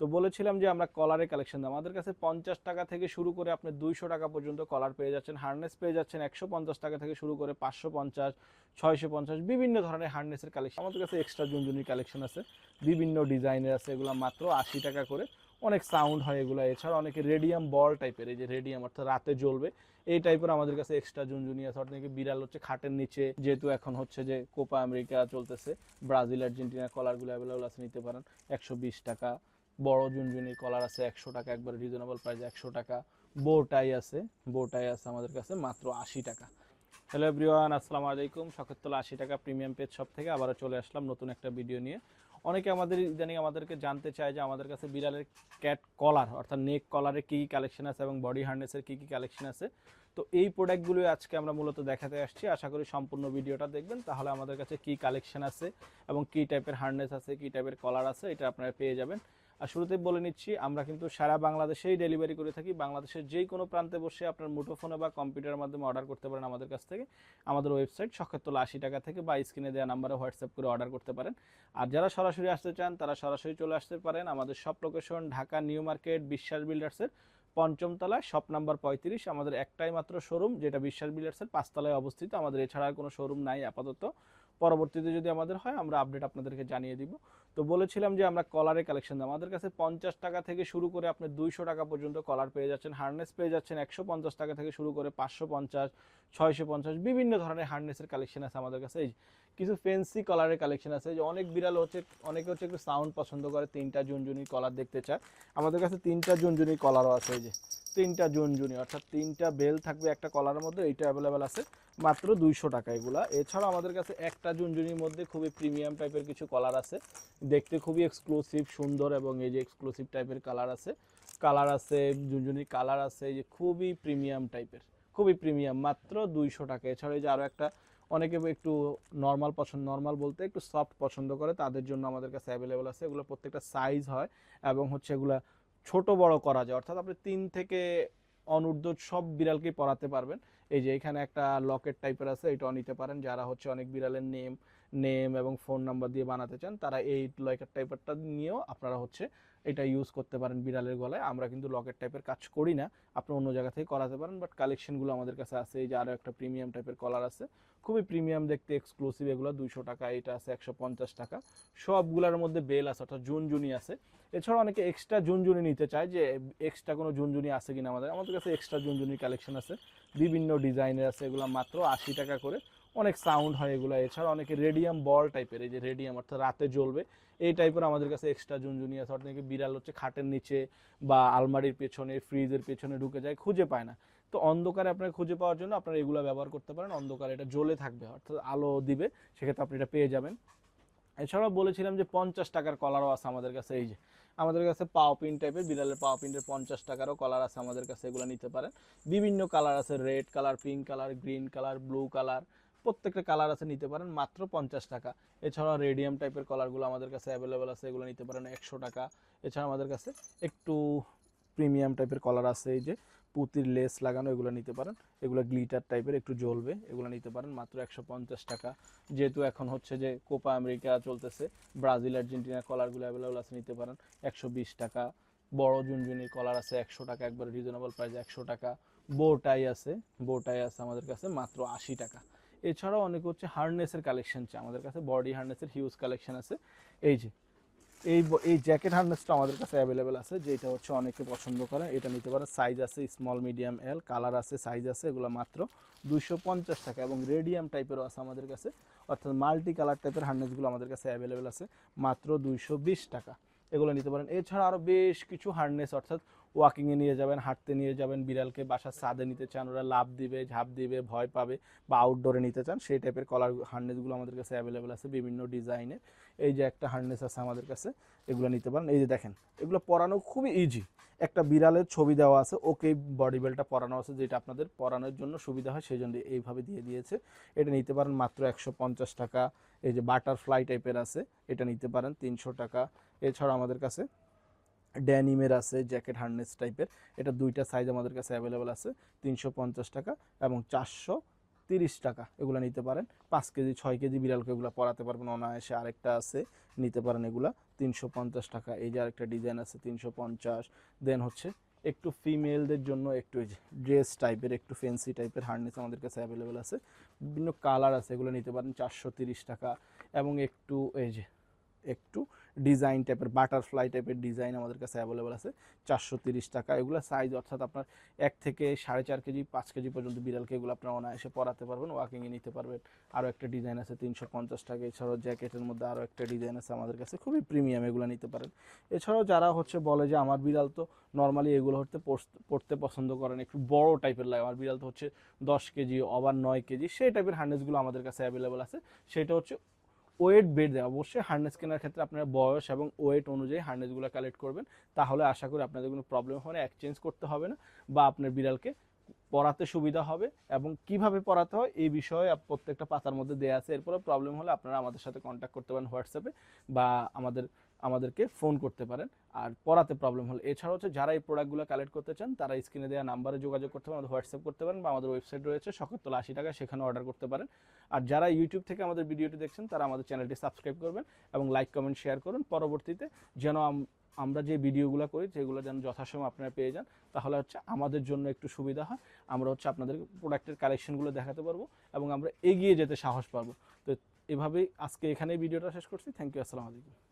তো বলেছিলাম যে আমরা কলারের কালেকশন আমাদের কাছে পঞ্চাশ টাকা থেকে শুরু করে আপনি দুইশো টাকা পর্যন্ত কলার পেয়ে যাচ্ছেন। হার্নেস পেয়ে যাচ্ছেন একশো পঞ্চাশ টাকা থেকে শুরু করে পাঁচশো পঞ্চাশ, ছয়শো পঞ্চাশ, বিভিন্ন ধরনের হার্নেসের কালেকশন আমাদের কাছে এক্সট্রা জুনজুনি কালেকশন আছে। বিভিন্ন ডিজাইনের আছে। এগুলো মাত্র আশি টাকা করে। অনেক সাউন্ড হয় এগুলো। এছাড়া অনেকে রেডিয়াম বল টাইপের এই যে রেডিয়াম অর্থাৎ রাতে জ্বলবে, এই টাইপের আমাদের কাছে এক্সট্রা জুনজুনি আছে। অর্থাৎ বিড়াল হচ্ছে খাটের নিচে, যেহেতু এখন হচ্ছে যে কোপা আমেরিকা চলতেছে, ব্রাজিল, আর্জেন্টিনা কলারগুলো অ্যাভেলেবল আছে, নিতে পারেন। একশো বিশ টাকা বড় জুনজুনি কলার আছে একশো টাকা, একবার রিজনেবল প্রাইস একশো টাকা। বোটাই আছে বোটাই আছে আমাদের কাছে মাত্র আশি টাকা। হ্যালো এভরিওয়ান আসসালামু আলাইকুম। শখেরতলা আশি টাকা প্রিমিয়াম পেজ শপ থেকে আবারও চলে আসলাম নতুন একটা ভিডিও নিয়ে। অনেকে আমাদের ইদানিং আমাদেরকে জানতে চায় যে আমাদের কাছে বিড়ালের ক্যাট কলার অর্থাৎ নেক কলারে কী কী কালেকশন আছে এবং বডি হার্নেসের কী কী কালেকশন আছে। তো এই প্রোডাক্টগুলোই আজকে আমরা মূলত দেখাতে আসছি। আশা করি সম্পূর্ণ ভিডিওটা দেখবেন। তাহলে আমাদের কাছে কী কালেকশন আছে এবং কী টাইপের হার্নেস আছে, কী টাইপের কলার আছে, এটা আপনারা পেয়ে যাবেন। আর শুরুতে বলে নিচ্ছি, আমরা কিন্তু সারা বাংলাদেশেই ডেলিভারি করে থাকি। বাংলাদেশের যেই কোনো প্রান্তে বসে আপনার মুঠোফোনে বা কম্পিউটারের মাধ্যমে অর্ডার করতে পারেন আমাদের কাছ থেকে। আমাদের ওয়েবসাইট সক্ষেত্তলা আশি টাকা থেকে বা স্ক্রিনে দেওয়া নাম্বারে হোয়াটসঅ্যাপ করে অর্ডার করতে পারেন। আর যারা সরাসরি আসতে চান, তারা সরাসরি চলে আসতে পারেন আমাদের সব লোকেশন ঢাকা নিউ মার্কেট, বিশ্বাস বিল্ডার্সের পঞ্চম তলায় শপ নাম্বার পঁয়ত্রিশ, আমাদের একটাই মাত্র শোরুম যেটা বিশ্বাস বিল্ডার্সের পাঁচতলায় অবস্থিত। আমাদের এছাড়া আর কোনো শোরুম নাই আপাতত। পরবর্তীতে যদি আমাদের হয়, আমরা আপডেট আপনাদেরকে জানিয়ে দিব। তো বলেছিলাম যে, আমরা কলারের কালেকশন আমাদের কাছে পঞ্চাশ টাকা থেকে শুরু করে আপনি দুইশো টাকা পর্যন্ত কলার পেয়ে যাচ্ছেন। হার্নেস পেয়ে যাচ্ছেন একশো পঞ্চাশ টাকা থেকে শুরু করে পাঁচশো পঞ্চাশ, ছয়শো পঞ্চাশ, বিভিন্ন ধরনের হার্নেসের কালেকশন আছে আমাদের কাছে। এই কিছু ফেন্সি কলারের কালেকশন আছে। যে, অনেক বিড়াল হচ্ছে, অনেকে হচ্ছে একটু সাউন্ড পছন্দ করে, তিনটা জুনজুনি কলার দেখতে চায়। আমাদের কাছে তিনটা জুনজুনি কলারও আছে। এই যে তিনটা জোন জুনি, অর্থাৎ তিনটা বেল থাকবে একটা কলারের মধ্যে, এইটা অ্যাভেলেবেল আছে মাত্র দুইশো টাকা এগুলা। এছাড়াও আমাদের কাছে একটা জুনজুনির মধ্যে খুবই প্রিমিয়াম টাইপের কিছু কলার আছে। দেখতে খুবই এক্সক্লুসিভ সুন্দর এবং এই যে এক্সক্লুসিভ টাইপের কালার আছে কালার আছে জুনজুনির কালার আছে, এই যে খুবই প্রিমিয়াম টাইপের খুবই প্রিমিয়াম মাত্র দুইশো টাকা। এছাড়া এই যে আরও একটা, অনেকে একটু নর্মাল পছন্দ নর্মাল বলতে একটু সফট পছন্দ করে, তাদের জন্য আমাদের কাছে অ্যাভেলেবেল আছে। এগুলো প্রত্যেকটা সাইজ হয় এবং হচ্ছে এগুলা ছোট বড় করা যায়। অর্থাৎ আপনি তিন থেকে অনূর্ধ্ব সব বিড়ালকেই পড়াতে পারবেন। এই যে এখানে একটা লকেট টাইপের আছে এটাও নিতে পারেন। যারা হচ্ছে অনেক বিড়ালের নেম নেম এবং ফোন নাম্বার দিয়ে বানাতে চান, তারা এই লকেট টাইপেরটা নিয়েও আপনারা হচ্ছে এটা ইউজ করতে পারেন বিড়ালের গলায়। আমরা কিন্তু লকেট টাইপের কাজ করি না, আপনি অন্য জায়গা থেকে করাতে পারেন বাট কালেকশনগুলো আমাদের কাছে আছে, এই যে আরও একটা প্রিমিয়াম টাইপের কলার আছে। খুবই প্রিমিয়াম দেখতে এক্সক্লুসিভ এগুলো, দুইশো টাকা, এটা আছে একশো পঞ্চাশ টাকা। সবগুলোর মধ্যে বেল আছে, অর্থাৎ জুনজুনি আছে। এছাড়া অনেকে এক্সট্রা জুনজুনি নিতে চায়, যে এক্সট্রা কোনো জুনজুনি আছে কিনা আমাদের আমাদের কাছে এক্সট্রা জুনজুনি কালেকশন আছে। বিভিন্ন ডিজাইনের আছে, এগুলো মাত্র আশি টাকা করে। অনেক সাউন্ড হয় এগুলো। এছাড়া অনেকে রেডিয়াম বল টাইপের এই যে রেডিয়াম অর্থাৎ রাতে জ্বলবে, এই টাইপের আমাদের কাছে এক্সট্রা জুনজুনি আছে। অর্থাৎ বিড়াল হচ্ছে খাটের নিচে বা আলমারির পেছনে ফ্রিজের পেছনে ঢুকে যায়, খুঁজে পায় না। তো অন্ধকারে আপনার খুঁজে পাওয়ার জন্য আপনারা এগুলো ব্যবহার করতে পারেন। অন্ধকারে এটা জ্বলে থাকবে, অর্থাৎ আলো দিবে, সেক্ষেত্রে আপনি এটা পেয়ে যাবেন। এছাড়াও বলেছিলাম যে পঞ্চাশ টাকার কলারও আছে আমাদের কাছে, এই যে আমাদের কাছে পাও পিন টাইপের বিড়ালের পাও পিনের পঞ্চাশ টাকারও কলার আছে আমাদের কাছে, এগুলো নিতে পারেন। বিভিন্ন কালার আছে red colour pink colour green colour blue colour প্রত্যেকটা কালার আছে নিতে পারেন, মাত্র পঞ্চাশ টাকা। এছাড়াও রেডিয়াম টাইপের কলারগুলো আমাদের কাছে অ্যাভেলেবেল আছে, এগুলো নিতে পারেন একশো টাকা। এছাড়া আমাদের কাছে একটু প্রিমিয়াম টাইপের কলার আছে, এই যে পুতির লেস লাগানো, এগুলো নিতে পারেন। এগুলো গ্লিটার টাইপের একটু জ্বলবে, এগুলো নিতে পারেন, মাত্র একশো পঞ্চাশ টাকা। যেহেতু এখন হচ্ছে যে কোপা আমেরিকা চলতেছে ব্রাজিল আর্জেন্টিনা কলারগুলো অ্যাভেলেবেল আছে, নিতে পারেন একশো বিশ টাকা। বড় জুনজুনি কলার আছে, একশো টাকা, একবার রিজনেবল প্রাইস একশো টাকা। বোটাই আছে বোটাই আছে আমাদের কাছে, মাত্র আশি টাকা। এছাড়াও অনেক হচ্ছে হার্নেসের কালেকশন চাই। আমাদের কাছে বডি হার্নেসের হিউজ কালেকশন আছে। এই যে, এই এই জ্যাকেট হার্নেসটা আমাদের কাছে অ্যাভেলেবেল আছে, যেটা হচ্ছে অনেকে পছন্দ করে। এটা নিতে পারেন সাইজ আছে স্মল মিডিয়াম এল কালার আছে সাইজ আছে, এগুলো মাত্র দুইশো পঞ্চাশ টাকা এবং রেডিয়াম টাইপেরও আছে আমাদের কাছে। অর্থাৎ মাল্টি কালার টাইপের হার্নেসগুলো আমাদের কাছে অ্যাভেলেবেল আছে, মাত্র দুইশো বিশ টাকা। এগুলো নিতে পারেন। এছাড়া আরও বেশ কিছু হার্ডনেস অর্থাৎ ওয়াকিংয়ে নিয়ে যাবেন, হাঁটতে নিয়ে যাবেন, বিড়ালকে বাসার ছাদে নিতে চান, ওরা লাভ দিবে, ঝাঁপ দিবে, ভয় পাবে বা আউটডোরে নিতে চান, সেই টাইপের কলার হার্ডনেসগুলো আমাদের কাছে অ্যাভেলেবেল আছে বিভিন্ন ডিজাইনের এই যে একটা হার্নেস আছে আমাদের কাছে, এগুলো নিতে পারেন। এই যে দেখেন, এগুলো পরানো খুবই ইজি একটা বিড়ালের ছবি দেওয়া আছে, ওকে বডি বেলটা পরানো আছে, যেটা আপনাদের পরানোর জন্য সুবিধা হয় সেই জন্য এইভাবে দিয়ে দিয়েছে। এটা নিতে পারেন মাত্র একশো পঞ্চাশ টাকা। এই যে বাটারফ্লাই টাইপের আছে, এটা নিতে পারেন তিনশো টাকা। এছাড়া আমাদের কাছে ড্যানিমের আছে, জ্যাকেট হার্নেস টাইপের এটা দুইটা সাইজ আমাদের কাছে অ্যাভেলেবেল আছে, তিনশো পঞ্চাশ টাকা এবং চারশো তিরিশ টাকা এগুলো নিতে পারেন। পাঁচ কেজি, ছয় কেজি বিড়ালকে এগুলো পরাতে পারবেন, অনায়াসে আরেকটা আছে, নিতে পারেন এগুলা। তিনশো পঞ্চাশ টাকা, এই যে আরেকটা ডিজাইন আছে, তিনশো পঞ্চাশ। দেন হচ্ছে একটু ফিমেলদের জন্য একটু ড্রেস টাইপের, একটু ফেন্সি টাইপের হার্নেস আমাদের কাছে অ্যাভেলেবেল আছে। বিভিন্ন কালার আছে, এগুলো নিতে পারেন চারশো তিরিশ টাকা। এবং একটু এই যে, একটু ডিজাইন টাইপের বাটারফ্লাই টাইপের ডিজাইন আমাদের কাছে অ্যাভেলেবেল আছে। চারশো টাকা। এগুলো সাইজ অর্থাৎ আপনার এক থেকে সাড়ে চার কেজি, পাঁচ কেজি পর্যন্ত বিড়ালকে এগুলো আপনার অনায়াসে পরাতে পারবেন ওয়াকিংয়ে নিতে পারবেন। আরও একটা ডিজাইন আছে তিনশো পঞ্চাশ টাকা। এছাড়াও জ্যাকেটের মধ্যে আরও একটা ডিজাইন আছে আমাদের কাছে, খুবই প্রিমিয়াম এগুলো নিতে পারেন। এছাড়াও যারা হচ্ছে বলে যে আমার বিড়াল তো নর্মালি এগুলো হচ্ছে পড়তে পছন্দ করেন, একটু বড় টাইপের লাগে। আমার বিড়াল তো হচ্ছে দশ কেজি, আবার নয় কেজি, সেই টাইপের হার্নেসগুলো আমাদের কাছে অ্যাভেলেবেল আছে। সেটা হচ্ছে ওয়েট বেড দেয় অবশ্যই হার্নেস কেনার ক্ষেত্রে আপনার বয়স এবং ওয়েট অনুযায়ী হার্নেসগুলো কালেক্ট করবেন। তাহলে আশা করি আপনাদের কোনো প্রবলেম হবে না এক্সচেঞ্জ করতে হবে না বা আপনার বিড়ালকে পড়াতে সুবিধা হবে এবং কীভাবে পড়াতে হয় এই বিষয়ে প্রত্যেকটা পাতার মধ্যে দেওয়া আছে। এরপরে প্রবলেম হলে আপনারা আমাদের সাথে কন্ট্যাক্ট করতে পারেন হোয়াটসঅ্যাপে বা আমাদের আমাদেরকে ফোন করতে পারেন। আর পড়াতে প্রবলেম হলে। এছাড়া হচ্ছে যারা এই প্রোডাক্টগুলো কালেক্ট করতে চান, তারা স্ক্রিনে দেওয়া নাম্বারে যোগাযোগ করতে পারেন হোয়াটসঅ্যাপ করতে পারেন বা আমাদের ওয়েবসাইট রয়েছে শখেরতলা আশি টাকা, সেখানে অর্ডার করতে পারেন। আর যারা ইউটিউব থেকে আমাদের ভিডিওটি দেখছেন, তারা আমাদের চ্যানেলটি সাবস্ক্রাইব করবেন এবং লাইক কমেন্ট শেয়ার করুন। পরবর্তীতে যেন আম- আমরা যে ভিডিওগুলো করি সেগুলো যেন যথাসময় আপনারা পেয়ে যান, তাহলে হচ্ছে আমাদের জন্য একটু সুবিধা হয়। আমরা হচ্ছে আপনাদের প্রোডাক্টের কালেকশনগুলো দেখাতে পারব এবং আমরা এগিয়ে যেতে সাহস পাবো। তো এভাবেই আজকে এখানেই ভিডিওটা শেষ করছি। থ্যাংক ইউ আসসালামু আলাইকুম।